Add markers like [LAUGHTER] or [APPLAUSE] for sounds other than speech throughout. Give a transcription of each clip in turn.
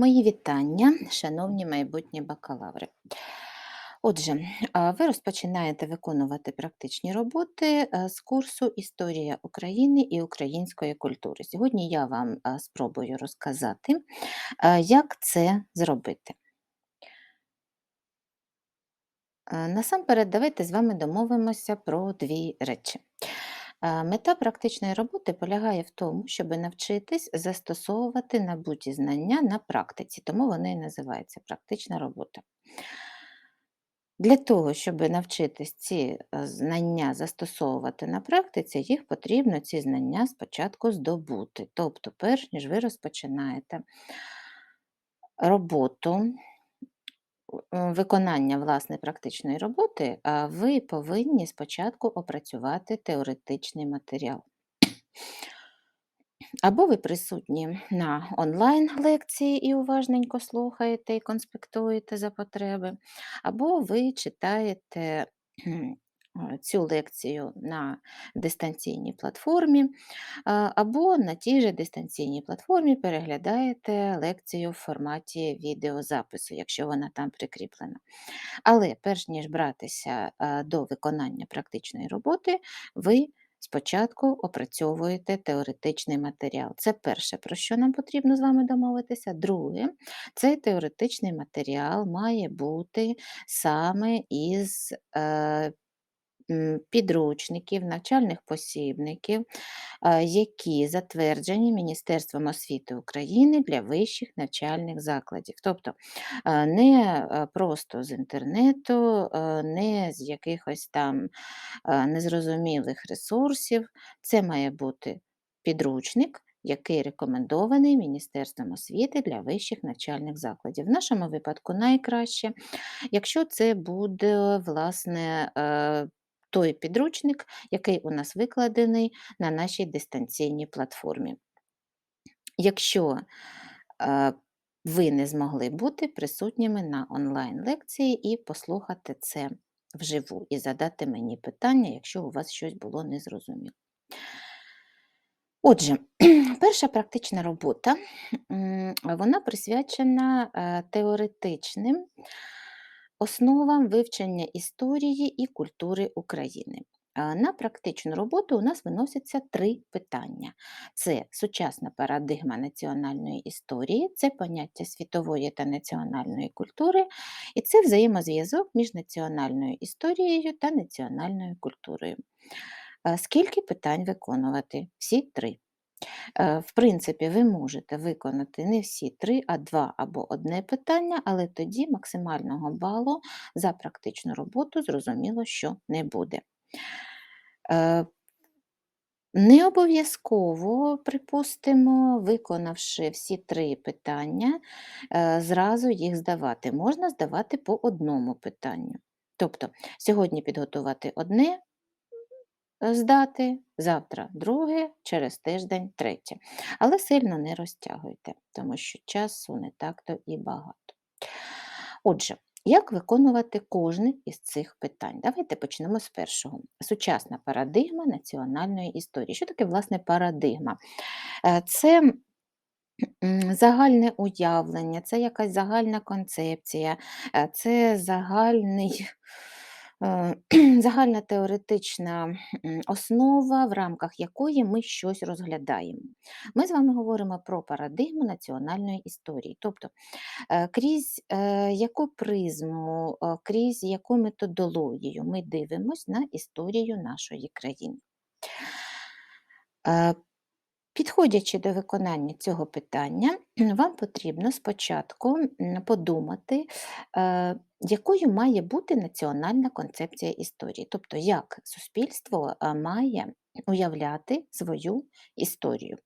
Мої вітання, шановні майбутні бакалаври. Отже, ви розпочинаєте виконувати практичні роботи е, з курсу Історія України і української культури. Сьогодні я вам спробую розказати, як це зробити. Е, Насамперед, давайте з вами домовимося про дві речі. Мета практичної роботи полягає в тому, щоб навчитись застосовувати набуті знання на практиці, тому вони і називаються практична робота. Для того, щоб навчитись ці е, знання застосовувати на практиці, їх потрібно ці знання спочатку здобути. Тобто, перш ніж ви розпочинаєте роботу, виконання власне практичної роботи, а ви повинні спочатку опрацювати теоретичний матеріал. Або ви присутні на онлайн-лекції і уважненько слухаєте і конспектуєте за потреби, або ви читаєте цю лекцію на дистанційній платформі, або на тій же дистанційній платформі переглядаєте лекцію в форматі відеозапису, якщо вона там прикріплена. Але перш ніж братися до виконання практичної роботи, ви спочатку опрацьовуєте теоретичний матеріал. Це перше, про що нам потрібно з вами домовитися. Друге, цей теоретичний матеріал має бути саме із е, підручників, навчальних посібників, е, які затверджені Міністерством освіти України для вищих навчальних закладів. Тобто е, не е, просто з інтернету, не з якихось там незрозумілих ресурсів. Це має бути підручник. Який рекомендований Міністерством освіти для вищих навчальних закладів. В нашому випадку найкраще, якщо це буде власне той підручник, який у нас викладений на нашій дистанційній платформі. Якщо е, ви не змогли бути присутніми на онлайн-лекції і послухати це вживу, і задати мені питання, якщо у вас щось було незрозуміло. Отже, [CLEARS THROAT] перша практична робота, вона присвячена е, теоретичним основам вивчення історії і культури України. На практичну роботу у нас виносяться три питання: це сучасна парадигма національної історії, це поняття світової та національної культури, і це взаємозв'язок між національною історією та національною культурою. Скільки питань виконувати? Всі три. Е, В принципі, ви можете виконати не всі три, а два або одне питання, але тоді максимального балу за практичну роботу зрозуміло, що не буде. Е, Не обов'язково, припустимо, виконавши всі три питання, е, зразу їх здавати. Можна здавати по одному питанню. Тобто, сьогодні підготувати одне, здати, завтра друге, через тиждень третє. Але сильно не розтягуйте, тому що часу не так-то і багато. Отже, як виконувати кожне із цих питань? Давайте почнемо з першого. Сучасна парадигма національної історії. Що таке, власне, парадигма? Е, Це загальне уявлення, це якась загальна концепція, е, це загальний. Е, [CLEARS THROAT] Загальна теоретична основа, в рамках якої ми щось розглядаємо. Ми з вами говоримо про парадигму національної історії, тобто е, крізь е, яку призму, крізь яку методологію ми дивимося на історію нашої країни. Підходячи до виконання цього питання, [CLEARS THROAT] вам потрібно спочатку подумати, якою має бути національна концепція історії, тобто як суспільство е, має уявляти свою історію.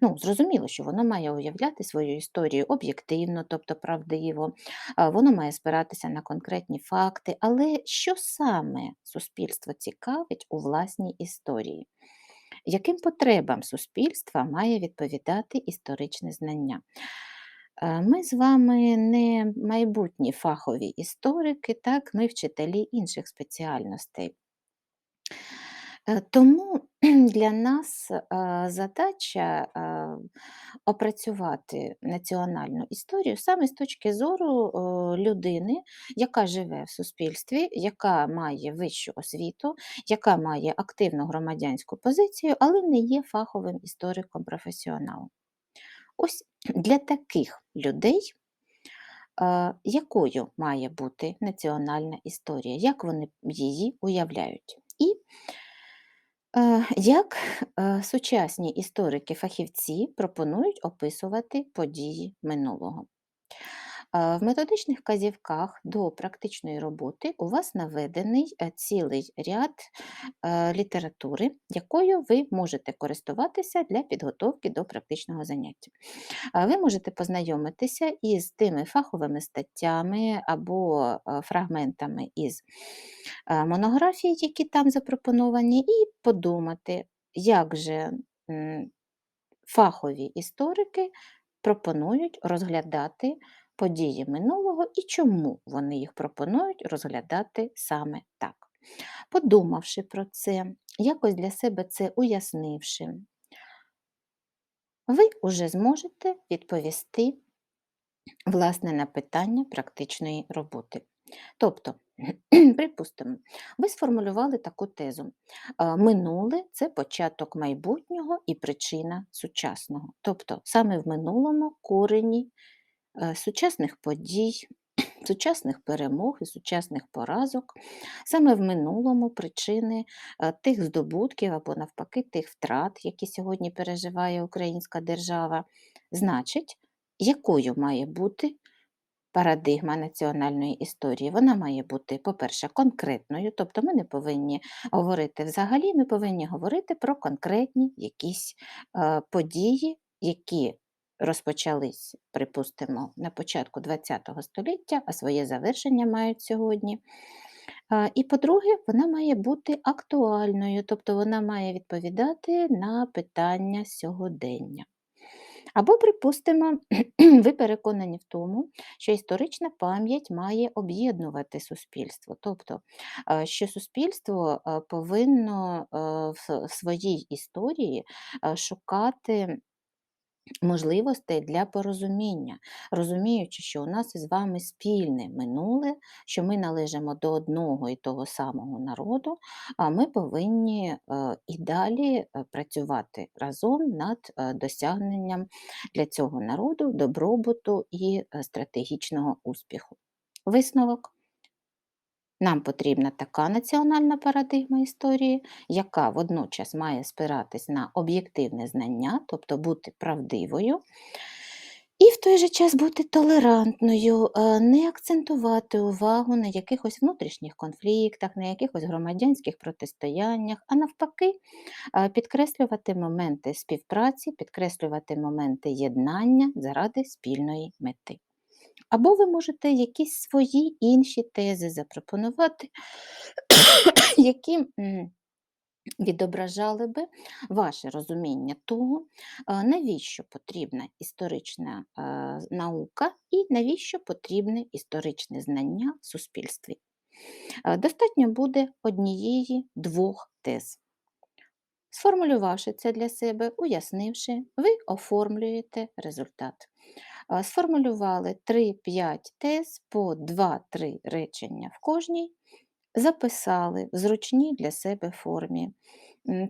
Ну, зрозуміло, що воно має уявляти свою історію об'єктивно, тобто правдиво, а, воно має спиратися на конкретні факти, але що саме суспільство цікавить у власній історії? Яким потребам суспільства має відповідати історичне знання? Е, Ми з вами не майбутні фахові історики, так, ми вчителі інших спеціальностей. Е, Тому [CLEARS THROAT] для нас е, задача опрацювати національну історію саме з точки зору людини, яка живе в суспільстві, яка має вищу освіту, яка має активну громадянську позицію, але не є фаховим істориком-професіоналом. Ось для таких людей е, якою має бути національна історія, як вони її уявляють. І е, як е, сучасні історики-фахівці пропонують описувати події минулого. В методичних вказівках до практичної роботи у вас наведений е, цілий ряд е, літератури, якою ви можете користуватися для підготовки до практичного заняття. Ви можете познайомитися із тими фаховими статтями або е, фрагментами із монографій, які там запропоновані, і подумати, як же фахові історики пропонують розглядати події минулого і чому вони їх пропонують розглядати саме так. Подумавши про це, якось для себе це уяснивши, ви вже зможете відповісти власне на питання практичної роботи. Тобто, [CLEARS THROAT] припустимо, ви сформулювали таку тезу: е, минуле це початок майбутнього і причина сучасного. Тобто, саме в минулому корені сучасних подій, сучасних перемог і сучасних поразок, саме в минулому причини е, тих здобутків або навпаки тих втрат, які сьогодні переживає українська держава. Значить, якою має бути парадигма національної історії? Вона має бути, по-перше, конкретною, тобто ми не повинні говорити взагалі, ми повинні говорити про конкретні якісь е, події, які розпочались, припустимо, на початку ХХ століття, а своє завершення мають сьогодні. І, по-друге, вона має бути актуальною, тобто вона має відповідати на питання сьогодення. Або, припустимо, [CLEARS THROAT] ви переконані в тому, що історична пам'ять має об'єднувати суспільство, тобто, що суспільство повинно в своїй історії шукати можливостей для порозуміння, розуміючи, що у нас із вами спільне минуле, що ми належимо до одного і того самого народу, а ми повинні е, і далі е, працювати разом над е, досягненням для цього народу добробуту і стратегічного успіху. Висновок. Нам потрібна така національна парадигма історії, яка водночас має спиратись на об'єктивне знання, тобто бути правдивою, і в той же час бути толерантною, е, не акцентувати увагу на якихось внутрішніх конфліктах, на якихось громадянських протистояннях, а навпаки, е, підкреслювати моменти співпраці, підкреслювати моменти єднання заради спільної мети. Або ви можете якісь свої інші тези запропонувати, [COUGHS] які відображали би ваше розуміння того, навіщо потрібна історична наука і навіщо потрібне історичне знання в суспільстві. Достатньо буде однієї двох тез. Сформулювавши це для себе, уяснивши, ви оформлюєте результат. А, Сформулювали 3-5 тез по 2-3 речення в кожній, записали в зручній для себе формі.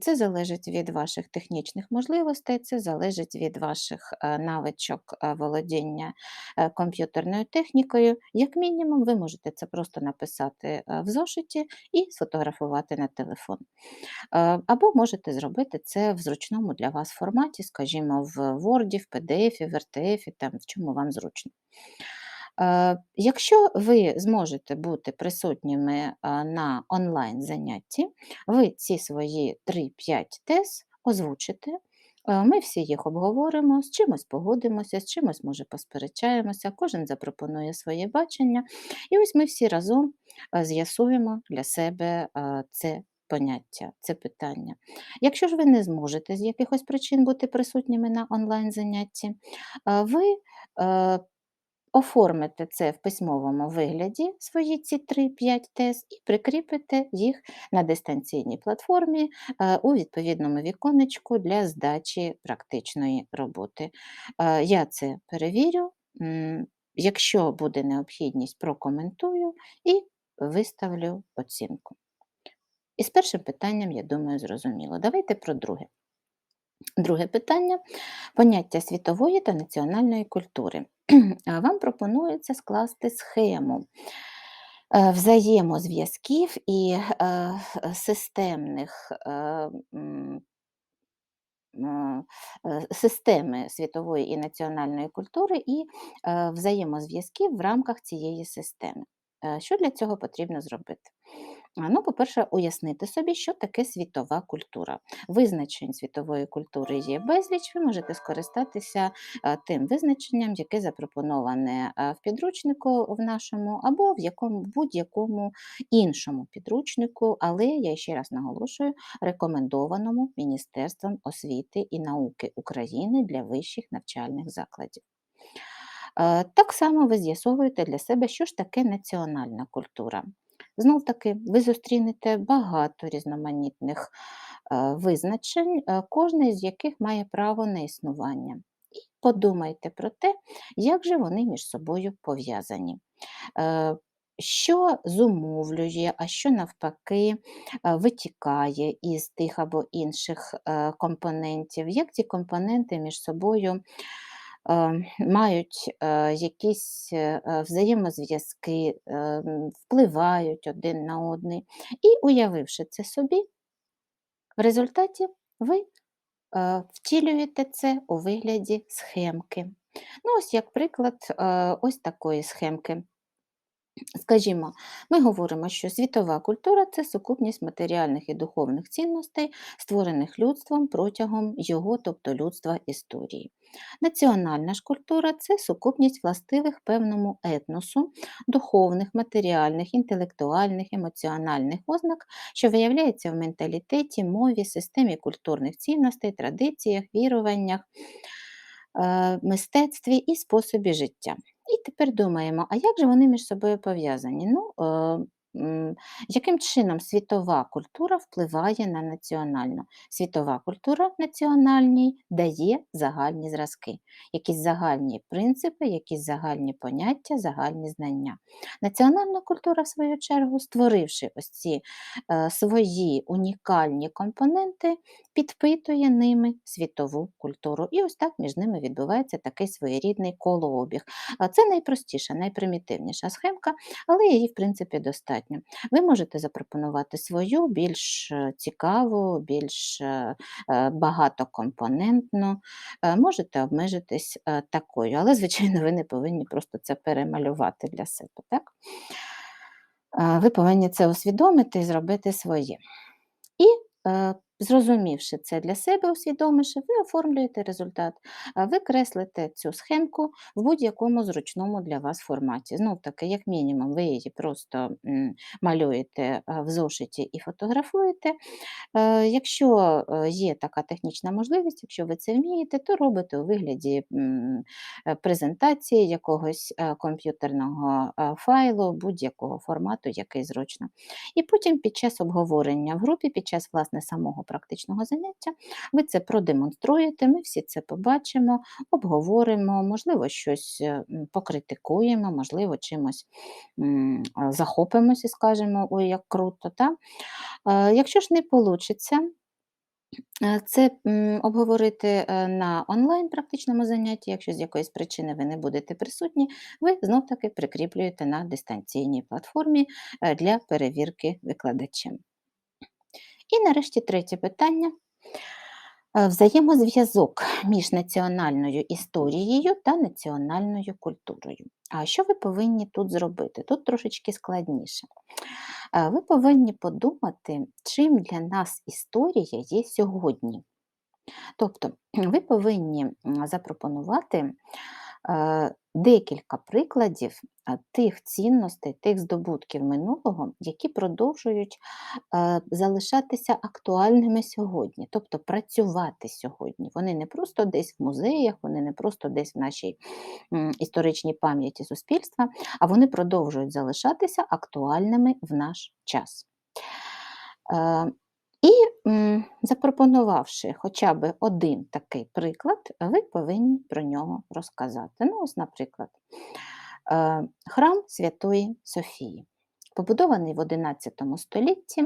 Це залежить від ваших технічних можливостей, це залежить від ваших е, навичок е, володіння е, комп'ютерною технікою. Як мінімум, ви можете це просто написати в зошиті і сфотографувати на телефон. Або можете зробити це в зручному для вас форматі, скажімо, в Word, в PDF, в RTF, там, в чому вам зручно. Е, Якщо ви зможете бути присутніми е, на онлайн-занятті, ви ці свої 3-5 тез озвучите. Е, Ми всі їх обговоримо, з чимось погодимося, з чимось, може, посперечаємося, кожен запропонує своє бачення. І ось ми всі разом з'ясуємо для себе це поняття, це питання. Якщо ж ви не зможете з якихось причин бути присутніми на онлайн-занятті, ви оформите це в письмовому вигляді, свої ці 3-5 тез, і прикріпите їх на дистанційній платформі е, у відповідному віконечку для здачі практичної роботи. Е, Я це перевірю. Якщо буде необхідність, прокоментую і виставлю оцінку. І з першим питанням, я думаю, зрозуміло. Давайте про друге. Друге питання поняття світової та національної культури. Вам пропонується скласти схему е, взаємозв'язків і е, системних е, системи світової і національної культури і взаємозв'язків в рамках цієї системи. Е, Що для цього потрібно зробити? Ну, по-перше, уяснити собі, що таке світова культура. Визначень світової культури є безліч, ви можете скористатися е, тим визначенням, яке запропоноване е, в підручнику в нашому, або в якому будь-якому іншому підручнику, але я ще раз наголошую, рекомендованому Міністерством освіти і науки України для вищих навчальних закладів. Е, Так само ви з'ясовуєте для себе, що ж таке національна культура. Знов таки, ви зустрінете багато різноманітних е, визначень, е, кожне з яких має право на існування. І подумайте про те, як же вони між собою пов'язані. Що зумовлює, а що навпаки витікає із тих або інших компонентів, як ці компоненти між собою мають е, якісь е, е, взаємозв'язки, е, впливають один на одний. І уявивши це собі, в результаті ви втілюєте це у вигляді схемки. Ну, ось як приклад ось такої схемки. Скажімо, ми говоримо, що світова культура це сукупність матеріальних і духовних цінностей, створених людством протягом його, тобто людства, історії. Національна ж культура це сукупність властивих певному етносу, духовних, матеріальних, інтелектуальних, емоціональних ознак, що виявляється в менталітеті, мові, системі культурних цінностей, традиціях, віруваннях, е, мистецтві і способі життя. І тепер думаємо, а як же вони між собою пов'язані? Ну, е, яким чином світова культура впливає на національну? Світова культура національній дає загальні зразки, якісь загальні принципи, якісь загальні поняття, загальні знання. Національна культура, в свою чергу, створивши ось ці е, свої унікальні компоненти, підпитує ними світову культуру. І ось так між ними відбувається такий своєрідний колообіг. Це найпростіша, найпримітивніша схемка, але її, в принципі, достатньо. Ви можете запропонувати свою більш е, цікаву, більш е, е, багатокомпонентну, можете обмежитись такою, але, звичайно, ви не повинні просто це перемалювати для себе. Так? Ви повинні це усвідомити і зробити своє. І зрозумівши це для себе, усвідомивши, ви оформлюєте результат, ви креслите цю схемку в будь-якому зручному для вас форматі. Знов таки, як мінімум, ви її просто малюєте в зошиті і фотографуєте. Е, Якщо е, є така технічна можливість, якщо ви це вмієте, то робите у вигляді е, презентації якогось комп'ютерного файлу, будь-якого формату, який зручно. І потім під час обговорення в групі, під час власне самого практичного заняття, ви це продемонструєте, ми всі це побачимо, обговоримо, можливо, щось е, покритикуємо, можливо, чимось захопимося і скажемо, ой, як круто. Та? Е, Якщо ж не вийде, це обговорити е, на онлайн практичному занятті, якщо з якоїсь причини ви не будете присутні, ви знов-таки прикріплюєте на дистанційній платформі для перевірки викладачем. І нарешті третє питання. Е, Взаємозв'язок між національною історією та національною культурою. А що ви повинні тут зробити? Тут трошечки складніше. Е, Ви повинні подумати, чим для нас історія є сьогодні. Тобто ви повинні запропонувати е, декілька прикладів тих цінностей, тих здобутків минулого, які продовжують е, залишатися актуальними сьогодні, тобто працювати сьогодні. Вони не просто десь в музеях, вони не просто десь в нашій історичній пам'яті суспільства, а вони продовжують залишатися актуальними в наш час. І запропонувавши хоча б один такий приклад, ви повинні про нього розказати. Ну, ось, наприклад, е, храм Святої Софії, побудований в XI столітті.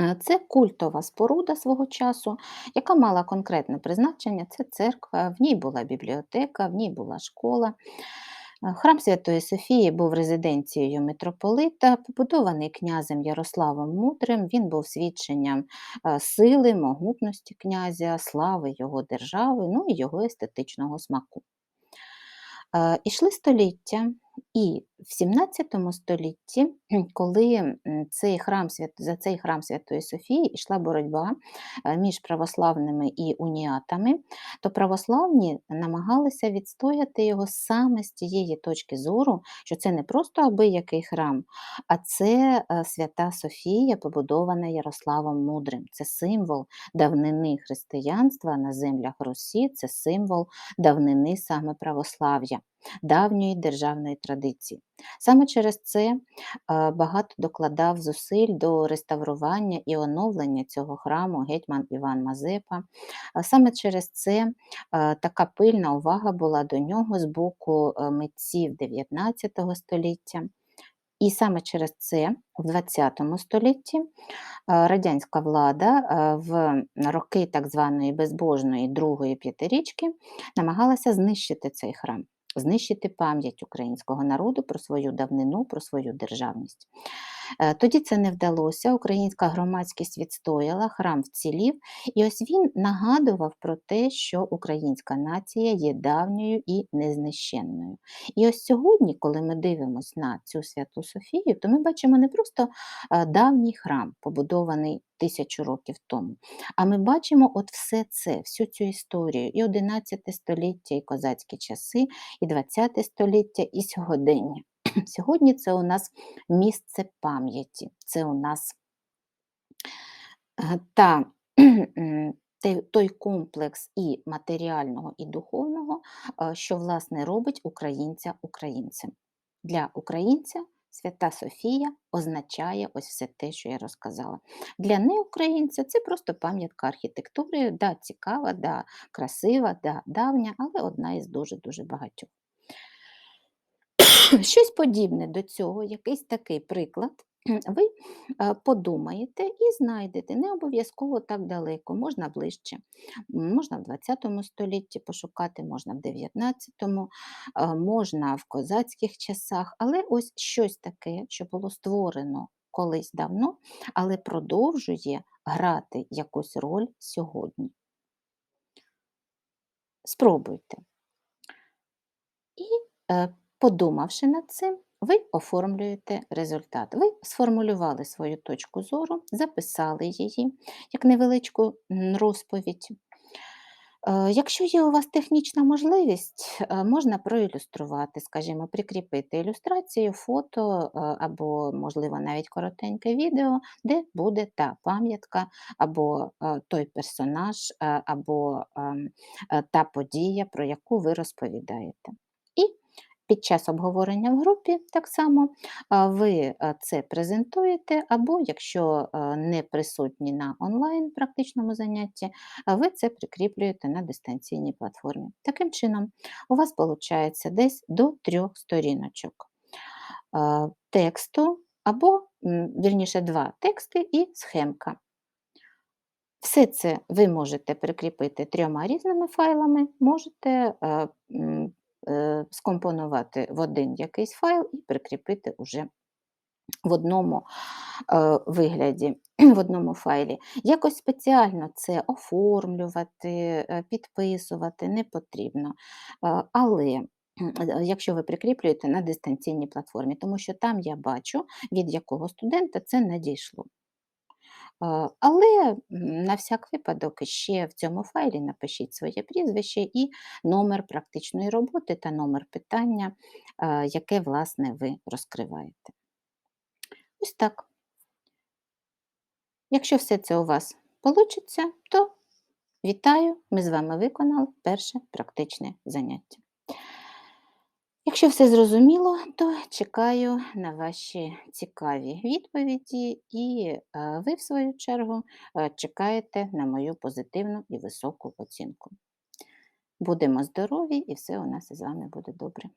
Е, Це культова споруда свого часу, яка мала конкретне призначення. Це церква, в ній була бібліотека, в ній була школа. Е, Храм Святої Софії був резиденцією митрополита, побудований князем Ярославом Мудрим. Він був свідченням е, сили, могутності князя, слави його держави, ну і його естетичного смаку. Е, Ішли століття, і в 17 столітті, коли цей храм, за цей храм Святої Софії йшла боротьба е, між православними і уніатами, то православні намагалися відстояти його саме з тієї точки зору, що це не просто абиякий храм, а це е, свята Софія, побудована Ярославом Мудрим. Це символ давнини християнства на землях Русі, це символ давнини саме православ'я, давньої державної традиції. Саме через це е, багато докладав зусиль до реставрування і оновлення цього храму гетьман Іван Мазепа. Саме через це е, така пильна увага була до нього з боку е, митців 19 століття. І саме через це в 20 столітті радянська влада в роки так званої безбожної другої п'ятирічки намагалася знищити цей храм, знищити пам'ять українського народу про свою давнину, про свою державність. Е, Тоді це не вдалося, українська громадськість відстояла, храм вцілів, і ось він нагадував про те, що українська нація є давньою і незнищенною. І ось сьогодні, коли ми дивимося на цю святу Софію, то ми бачимо не просто е, давній храм, побудований тисячу років тому, а ми бачимо от все це, всю цю історію, і 11 століття, і козацькі часи, і 20 століття, і сьогодення. Сьогодні це у нас місце пам'яті, це у нас е, та той комплекс і матеріального, і духовного, е, що власне робить українця українцем. Для українця Свята Софія означає ось все те, що я розказала. Для неукраїнця це просто пам'ятка архітектури, да, цікава, да, красива, да, давня, але одна із дуже-дуже багатьох. [CLEARS THROAT] Щось подібне до цього, якийсь такий приклад, [CLEARS THROAT] ви подумаєте і знайдете. Не обов'язково так далеко, можна ближче. Можна в 20 столітті пошукати, можна в 19-му, е, можна в козацьких часах, але ось щось таке, що було створено колись давно, але продовжує грати якусь роль сьогодні. Спробуйте. І е, подумавши над цим, ви оформлюєте результат. Ви сформулювали свою точку зору, записали її як невеличку розповідь. Е, Якщо є у вас технічна можливість, е, можна проілюструвати, скажімо, прикріпити ілюстрацію, фото е, або, можливо, навіть коротеньке відео, де буде та пам'ятка, або той персонаж, або ем, та подія, про яку ви розповідаєте. Під час обговорення в групі так само ви це презентуєте, або якщо не присутні на онлайн практичному занятті, ви це прикріплюєте на дистанційній платформі. Таким чином, у вас виходить десь до трьох сторіночок тексту, або, вірніше, два тексти і схемка. Все це ви можете прикріпити трьома різними файлами, можете скомпонувати в один якийсь файл і прикріпити уже в одному е, вигляді, [CLEARS THROAT] в одному файлі. Якось спеціально це оформлювати, е, підписувати не потрібно. Е, Але е, якщо ви прикріплюєте на дистанційній платформі, тому що там я бачу, від якого студента це надійшло. Але на всяк випадок ще в цьому файлі напишіть своє прізвище і номер практичної роботи та номер питання, яке, власне, ви розкриваєте. Ось так. Якщо все це у вас вийде, то вітаю, ми з вами виконали перше практичне заняття. Якщо все зрозуміло, то чекаю на ваші цікаві відповіді, і е, ви, в свою чергу, е, чекаєте на мою позитивну і високу оцінку. Будемо здорові, і все у нас із вами буде добре.